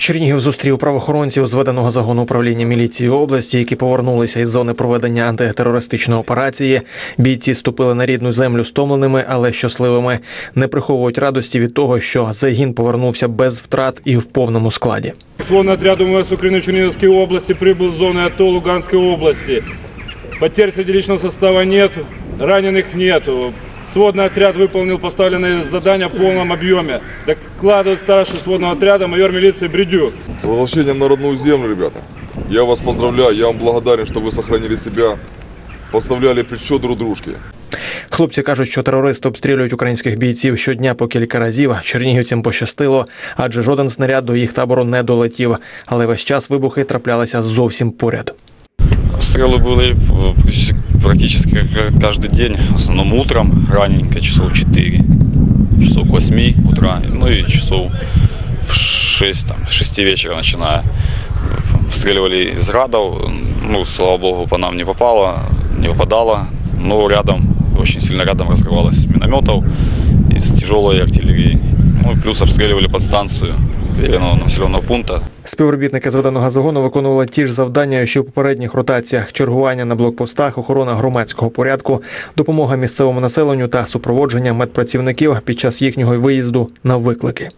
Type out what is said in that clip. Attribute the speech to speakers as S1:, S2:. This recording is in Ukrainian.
S1: Чернігів зустрів правоохоронців зведеного загону управління міліції області, які повернулися із зони проведення антитерористичної операції. Бійці ступили на рідну землю стомленими, але щасливими. Не приховують радості від того, що загін повернувся без втрат і в повному складі.
S2: Сводный отряд МВС Украины Черниговской области прибыл с зоны АТО Луганской области. Потерь среди личного состава нет, раненых нету. Сводный отряд выполнил поставленные задания в полном объеме. Докладывает старший сводного отряда майор милиции Бредюк.
S3: С возвращением на родную землю, ребята. Я вас поздравляю, я вам благодарен, что вы сохранили себя, поставляли плечо друг дружке.
S1: Хлопці кажуть, що терористи обстрілюють українських бійців щодня по кілька разів. Чернігівцям пощастило, адже жоден снаряд до їх табору не долетів. Але весь час вибухи траплялися зовсім поряд.
S4: Обстрелы были э, практически каждый день, в основном утром, раненько, часов 4, часов к 8 утра, ну и часов в 6, там, с 6 вечера начиная. Обстреливали из градов, ну, слава богу, по нам не попало, не попадало, но рядом, очень сильно рядом разрывалось минометов, из тяжелой артиллерии. Ну и плюс обстреливали подстанцию уверенного населеного пункту.
S1: Співробітники зведеного загону виконували ті ж завдання, що в попередніх ротаціях: чергування на блокпостах, охорона громадського порядку, допомога місцевому населенню та супроводження медпрацівників під час їхнього виїзду на виклики.